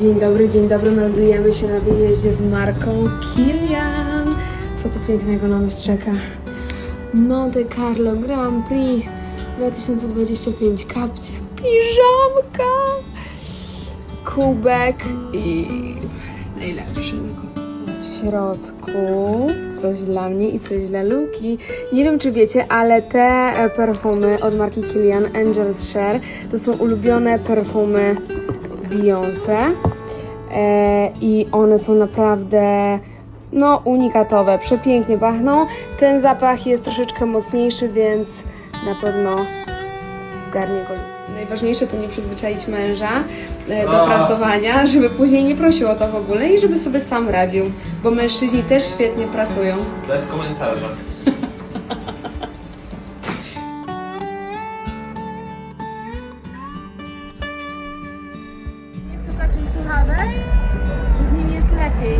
Dzień dobry, dzień dobry. Meldujemy się na wyjeździe z marką Kilian. Co tu pięknego na nas czeka? Monte Carlo Grand Prix 2025. Kapcie, piżamka, kubek i najlepszy w środku coś dla mnie i coś dla Luki. Nie wiem, czy wiecie, ale te e, perfumy od marki Kilian Angels Share to są ulubione perfumy Beyoncé i one są naprawdę no unikatowe, przepięknie pachną. Ten zapach jest troszeczkę mocniejszy, więc na pewno zgarnie go. Najważniejsze to nie przyzwyczaić męża e, do A. prasowania, żeby później nie prosił o to w ogóle i żeby sobie sam radził, bo mężczyźni też świetnie prasują. Bez komentarza. Takim słuchawek? Z nim jest lepiej.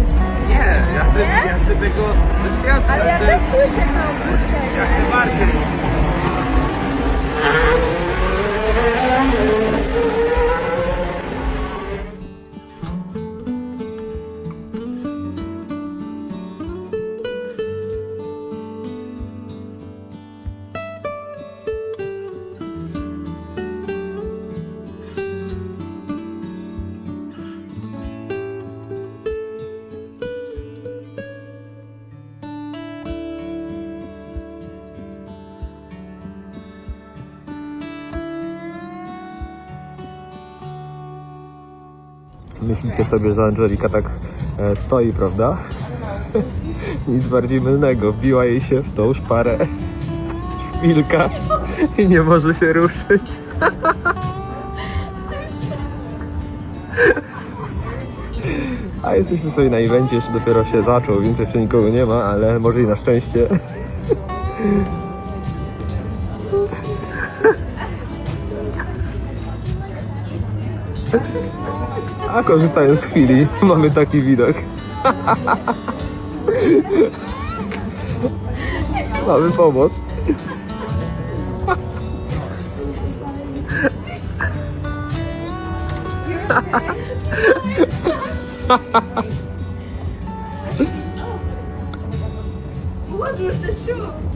Nie, ja chcę, Nie? ja chcę tego doświadczać. Ale ja też słyszę to kurczenie. Ja chcę bardziej. Myślicie sobie, że Angelika tak e, stoi, prawda? Nic bardziej mylnego. Wbiła jej się w tą szparę szpilka i nie może się ruszyć. A jesteśmy sobie na evencie, jeszcze dopiero się zaczął, więc jeszcze nikogo nie ma, ale może i na szczęście. A korzystając z chwili, mamy taki widok. mamy pomoc. Odłóż te siu.